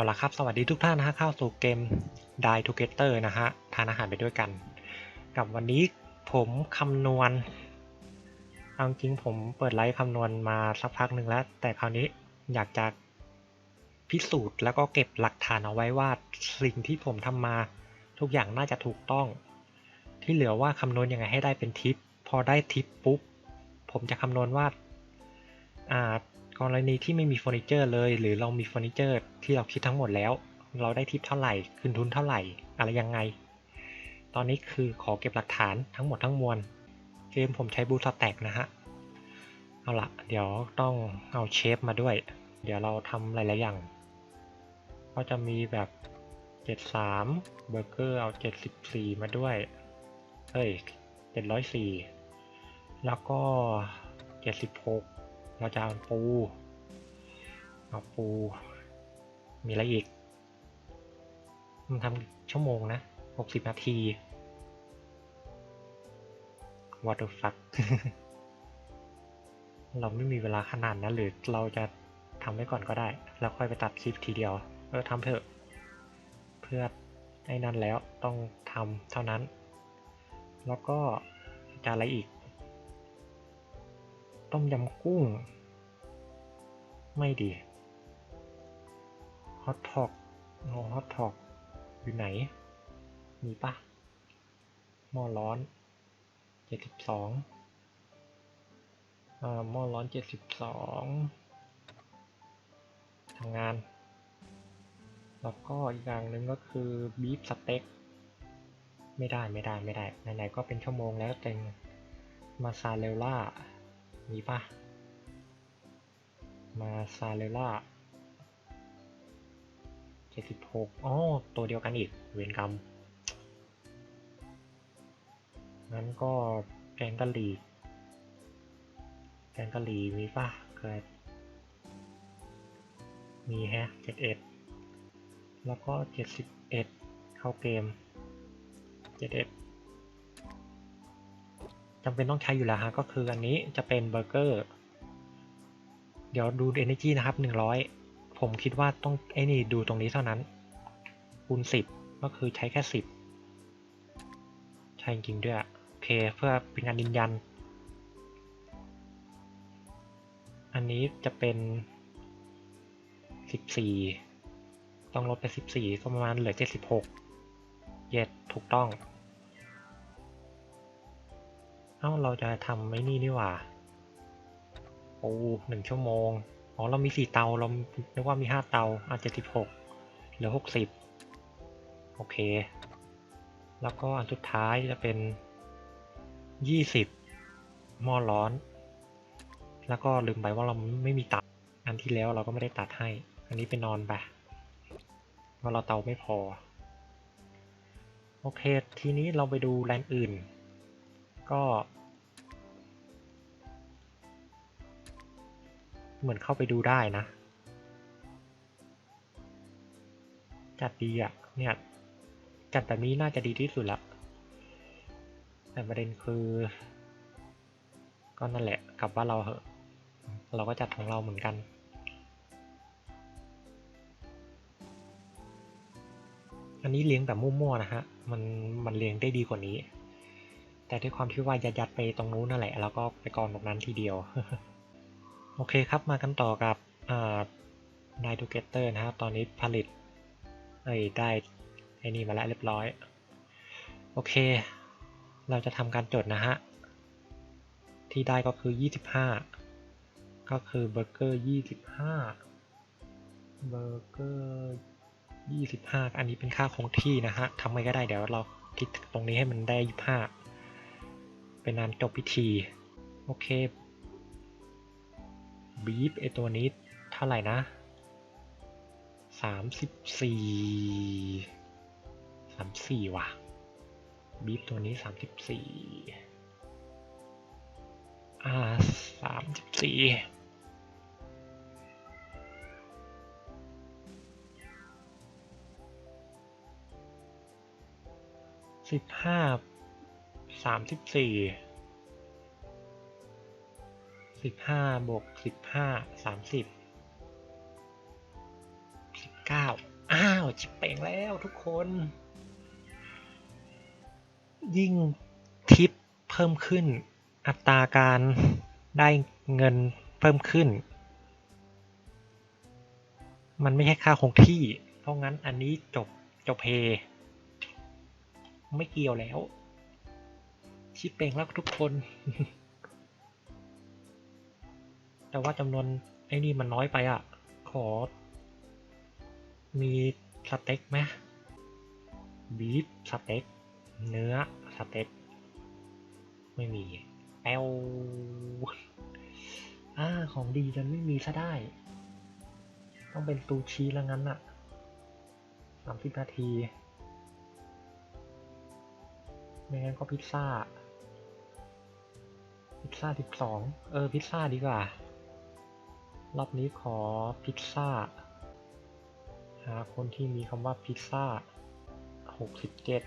เอาละครับสวัสดีทุกท่านนะฮะเข้าสู่เกม Die Together นะฮะทานอาหารไปด้วยกัน กับวันนี้ผมคำนวณเอาจริงผมเปิดไลฟ์คำนวณมาสักพักหนึ่งแล้ว แต่คราวนี้อยากจะพิสูจน์แล้วก็เก็บหลักฐานเอาไว้ว่าสิ่งที่ผมทำมาทุกอย่างน่าจะถูกต้อง ที่เหลือว่าคำนวณยังไงให้ได้เป็นทิป พอได้ทิปปุ๊บ ผมจะคำนวณว่าอ่ากรณีที่ไม่มีเฟอร์นิเจอร์เลย หรือเรามีเฟอร์นิเจอร์ ที่เราคิดทั้งหมดแล้ว เราได้ทิปเท่าไหร่คืนทุนเท่าไหร่ อะไรยังไง ตอนนี้คือขอเก็บหลักฐานทั้งหมดทั้งมวล เกมผมใช้บูสแต็กนะฮะ เอาละเดี๋ยวต้องเอาเชฟมาด้วย เดี๋ยวเราทำหลายๆอย่าง ก็จะมีแบบ 73 เบอร์เกอร์เอา 74 มาด้วย เฮ้ย 704 แล้วก็ 76 เราจะเอาปูเอาปู มีอะไรอีก มันทำชั่วโมงนะ 60 นาที what the fuck เราไม่มีเวลาขนาดนั้นหรือเราจะทำไว้ก่อนก็ได้ แล้วค่อยไปตัดคลิปทีเดียว เออทำเถอะ เพื่อไอ้นั่นแล้วต้องทำเท่านั้น แล้วก็จะอะไรอีก ต้มยำกุ้ง ไม่ดี ฮอตพอกโอฮอตพอกอยู่ไหน มีปะหม้อร้อนเจ็ดสิบสองอ่าหม้อร้อนเจ็ดสิบสองทำงาน แล้วก็อีกอย่างหนึ่งก็คือบีฟสเต็กไม่ได้ไม่ได้ไม่ได้ไหนๆก็เป็นชั่วโมงแล้วแต่งมาซาเรลล่ามีปะมาซาเรลล่า เจ็ดสิบหกอ๋อ ตัวเดียวกันอีก เวรกรรม งั้นก็แกงกะหรี่ แกงกะหรี่มีปะเคยมีแฮะเจ็ดเอ็ด แล้วก็เจ็ดสิบเอ็ดเข้าเกมเจ็ดเอ็ดจำเป็นต้องใช้อยู่แล้วฮะ ก็คืออันนี้จะเป็นเบอร์เกอร์ เดี๋ยวดู Energy นะครับ100 ผมคิดว่าต้องไอ้นี่ดูตรงนี้เท่านั้น คูณ 10 ก็คือใช้แค่ 10 ใช่จริงด้วยโอเคเพื่อเป็นการยืนยัน อันนี้จะเป็น 14 ต้องลดไป 14 ก็ประมาณเหลือ 76 เย็ดถูกต้อง เอ้าเราจะทำไม่นี่นี่หว่า โอ้หนึ่งชั่วโมง อ๋อ เรามีสี่เตา เรานึกว่ามีห้าเตาอะเจ็ดสิบหกเหลือหกสิบโอเค แล้วก็อันสุดท้ายจะเป็นยี่สิบหม้อร้อน แล้วก็ลืมไปว่าเราไม่มีตัด อันที่แล้วเราก็ไม่ได้ตัดให้ อันนี้ไปนอนไปว่าเราเตาไม่พอ โอเค ทีนี้เราไปดูแลนด์อื่น ก็ เหมือนเข้าไปดูได้นะ จัดดีอะ่ะ เนี่ย จัดแบบนี้น่าจะดีที่สุดละ แต่ประเด็นคือ ก็นั่นแหละ กลับว่าเราเหอะ เราก็จัดของเราเหมือนกันอันนี้เลี้ยงแบบมั่วๆนะฮะ มันมันเลี้ยงได้ดีกว่านี้ แต่ด้วยความที่ว่ายัดๆไปตรงนู้นนั่นแหละ แล้วก็ไปกองตรงนั้นทีเดียว โอเคครับมากันต่อกับอ่า n i g h t Together นะครับ ตอนนี้ผลิตเอ้ยได้ไอ้นี่มาแล้วเรียบร้อย โอเค เราจะทำการจดนะฮะ ที่ได้ก็คือ 25 ก็คือเบอร์เกอร์ 25 เบอร์เกอร์ 25 อันนี้เป็นค่าคงที่นะฮะทำไงก็ได้เดี๋ยวเราคิดตรงนี้ให้มันได้ 25 เป็นนานจบพิธี โอเค บีฟไอตัวนี้เท่าไหร่นะสามสิบสี่สามสี่ว่ะ บีฟตัวนี้สามสิบสี่อ่าสามสิบสี่สิบห้าสามสิบสี่ สิบห้าบวกสิบห้าสามสิบสิบเก้าวชิปเป่งแล้วทุกคน ยิ่งทิปเพิ่มขึ้น อัตราการได้เงินเพิ่มขึ้น มันไม่ใช่ค่าคงที่ เพราะงั้นอันนี้จบจบเพไม่เกี่ยวแล้ว ชิปเป่งแล้วทุกคน แต่ว่าจำนวนไอ้นี่มันน้อยไปอะ ขอ มีสเต็กไหมบีฟสเต็ก เนื้อสเต็ก ไม่มีแอลอ่าของดีจะไม่มีซะได้ ต้องเป็นซูชิแล้วงั้นอะสามสิบนาที ไม่งั้นก็พิซซ่า พิซซ่าสิบสอง เออ พิซซ่าดีกว่า รอบนี้ขอพิซซ่า หาคนที่มีคำว่าพิซซ่าหกสิบเจ็ด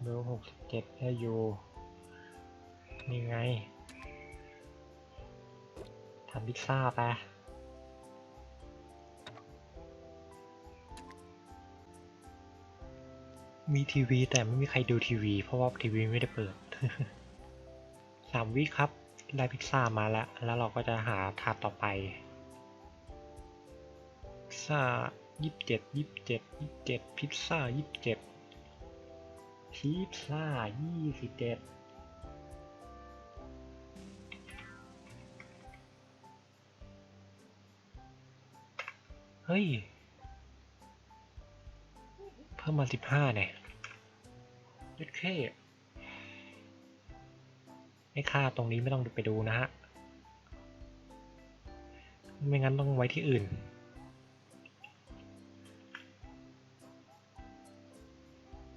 เบอร์หกสิบเจ็ดได้อยู่นี่ไงทำพิซซ่าไปมีทีวีแต่ไม่มีใครดูทีวี เพราะว่าทีวีไม่ได้เปิดสามวิครับ ได้พิซซ่ามาแล้ว แล้วเราก็จะหาถาดต่อไปพิซซ่ายี่สิบเจ็ดยี่สิบเจ็ดยี่สิบเจ็ดพิซซ่ายี่สิบเจ็ดพิซซ่ายี่สิบเจ็ดเฮ้ย เพิ่มมาสิบห้าเนี่ยเล็ดเค ไอ้ค่าตรงนี้ไม่ต้องไปดูนะฮะ ไม่งั้นต้องไว้ที่อื่น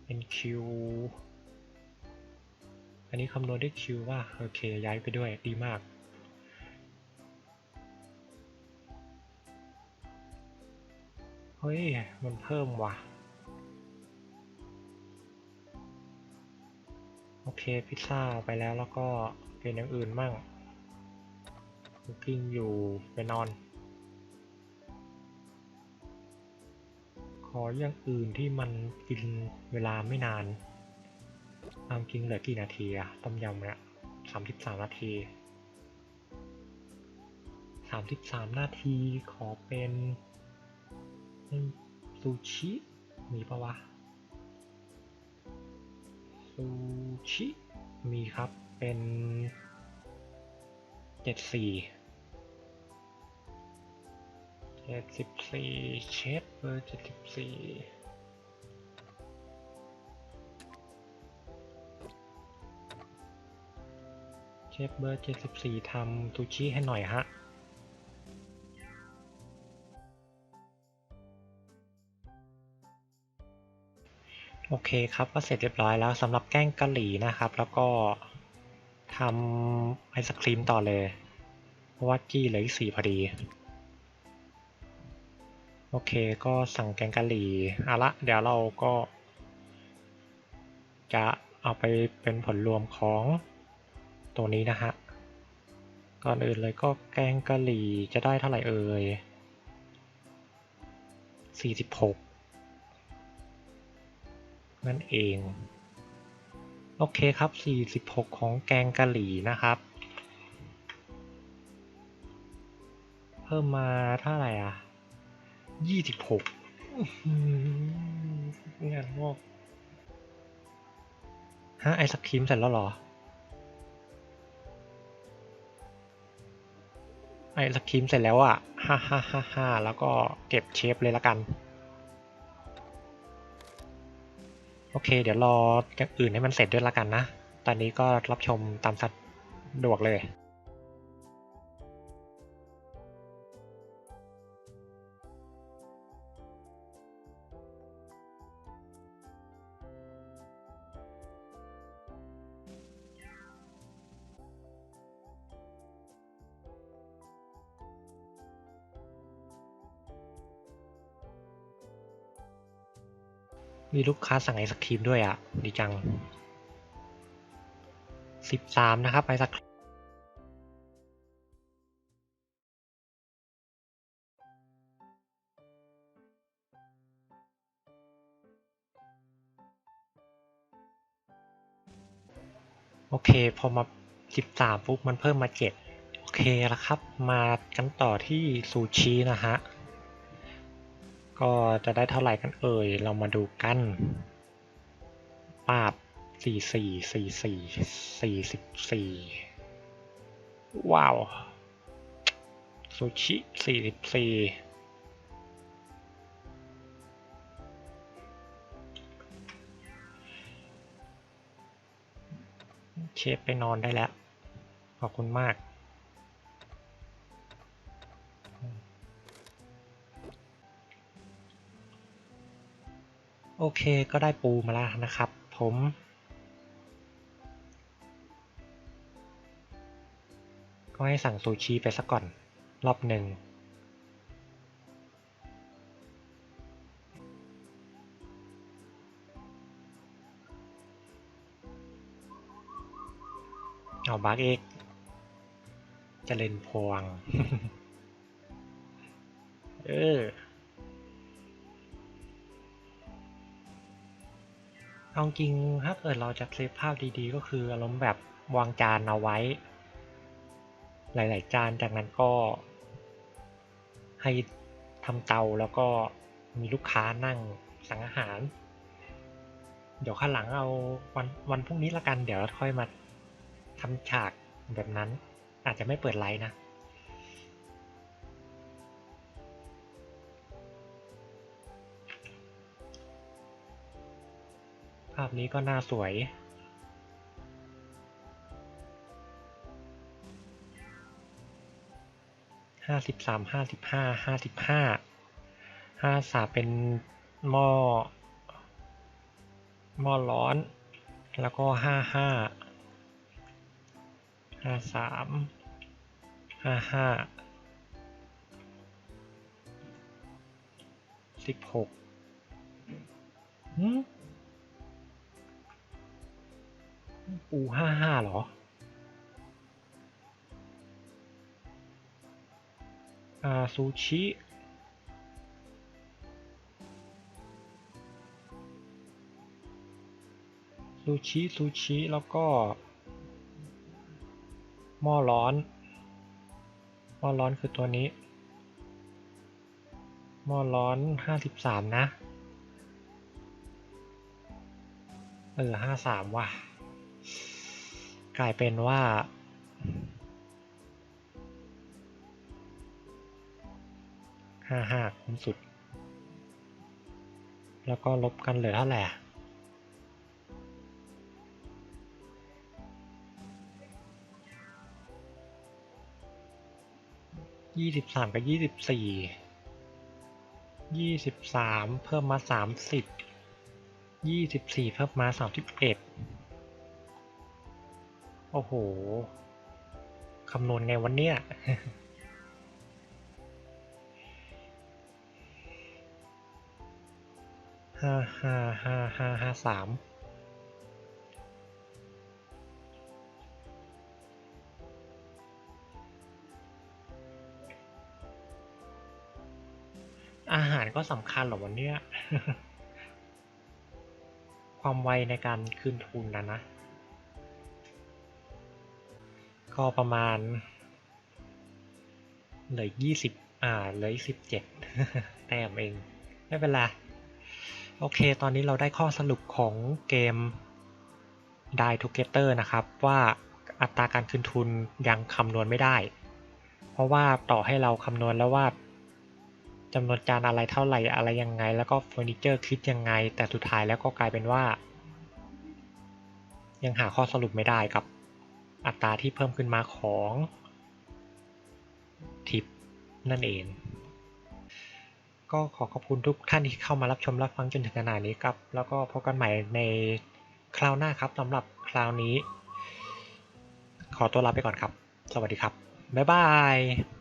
เป็นคิว อันนี้คำนวณด้วยคิวว่า โอเคย้ายไปด้วยดีมากเฮ้ย มันเพิ่มว่ะ โอเค พิซซ่าไปแล้วแล้วก็เป็นอย่างอื่นมั่งคุกกิ้งอยู่ไปนอน ขออย่างอื่นที่มันกินเวลาไม่นานตามจริงเหลือกี่นาทีอะต้มยำเนี่ยสามสิบสามนาทีสามสิบสามนาทีขอเป็นซูชิมีปะวะ ซูชิ มีครับเป็นเจ็ดสี่เจ็ดสิบสี่เชฟเบอร์เจ็ดสิบสี่เชฟเบอร์เจ็ดสิบสี่ทำซูชิให้หน่อยฮะ โอเคครับก็เสร็จเรียบร้อยแล้วสำหรับแกงกะหรี่นะครับ แล้วก็ทำไอศครีมต่อเลยเพราะว่าจี้เหลืออีกสี่พอดี โอเคก็สั่งแกงกะหรี่เอาละเดี๋ยวเราก็ จะเอาไปเป็นผลรวมของตัวนี้นะฮะก่อนอื่นเลยก็แกงกะหรี่จะได้เท่าไหร่เอ่ย46 นั่นเอง โอเคครับ 46 ของแกงกะหรี่นะครับ เพิ่มมาเท่าไหร่อะ 26 งานงอกฮะไอศครีมเสร็จแล้วเหรอ ไอศครีมเสร็จแล้วอะ ฮ่าฮ่าฮ่าฮ่าแล้วก็เก็บเชฟเลยละกัน โอเค เดี๋ยวรออย่างอื่นให้มันเสร็จด้วยละกันนะ ตอนนี้ก็รับชมตามสะดวกเลย มีลูกค้าสั่งไอศครีมด้วยอะ ดีจัง 13 นะครับไอศครีมโอเค พอมา 13 ปุ๊บ มันเพิ่มมา 7 โอเคแล้วครับ มากันต่อที่ซูชินะฮะ ก็จะได้เท่าไหร่กันเอ่ย เรามาดูกันปาบ44 44 44ว้าวซูชิ44เชฟไปนอนได้แล้ว ขอบคุณมาก โอเคก็ได้ปูมาแล้วนะครับผม ก็ให้สั่งซูชิไปสักก่อนรอบหนึ่งเอาบาร์กเอกเจริญพวง เออ เอาจริงถ้าเกิดเราจะเซฟภาพดีๆ ก็คืออารมณ์แบบวางจานเอาไว้ หลายๆจานจากนั้นก็ ให้ทำเตาแล้วก็มีลูกค้านั่งสั่งอาหาร เดี๋ยวข้างหลังเอาวันวันพรุ่งนี้ละกัน เดี๋ยวค่อยมาทำฉากแบบนั้น อาจจะไม่เปิดไลฟ์นะาพนี้ก็น่าสวย ห้าสิบสามห้าสิบห้าห้าสิบห้าห้าสามเป็นหม้อ หม้อร้อน แล้วก็ห้าห้า ห้าสามห้าห้าสิบหก ปูห้าห้าเหรออาซูชิซูชิซูชิแล้วก็ หม้อร้อน หม้อร้อนคือตัวนี้ หม้อร้อนห้าสิบสามนะ เออห้าสามว่ะ กลายเป็นว่า ห้าห้าคุ้มสุด แล้วก็ลบกันเหลือเท่าไหร่ยี่สิบสามกับยี่สิบสี่ยี่สิบสามเพิ่มมาสามสิบยี่สิบสี่เพิ่มมาสามสิบเอ็ด โอ้โห คำนวณไงวันเนี้ยห้าห้าห้าห้าห้าสามอาหารก็สำคัญเหรอวันเนี้ย ความไวในการคืนทุนนะนะ ก็ประมาณ เหลือยี่สิบอ่าเหลือสิบเจ็ดแต้มเอง ไม่เป็นไร โอเค ตอนนี้เราได้ข้อสรุปของเกม Die Together นะครับ ว่าอัตราการคืนทุนยังคำนวณไม่ได้ เพราะว่าต่อให้เราคำนวณแล้วว่าจำนวนจานอะไรเท่าไหร่อะไรยังไง แล้วก็เฟอร์นิเจอร์คิดยังไง แต่สุดท้ายแล้วก็กลายเป็นว่า ยังหาข้อสรุปไม่ได้กับ อัตราที่เพิ่มขึ้นมาของทิปนั่นเอง ก็ขอขอบคุณทุกท่านที่เข้ามารับชมรับฟังจนถึงขนาดนี้ครับ แล้วก็พบกันใหม่ในคราวหน้าครับสำหรับคราวนี้ ขอตัวลาไปก่อนครับ สวัสดีครับ บ๊ายบาย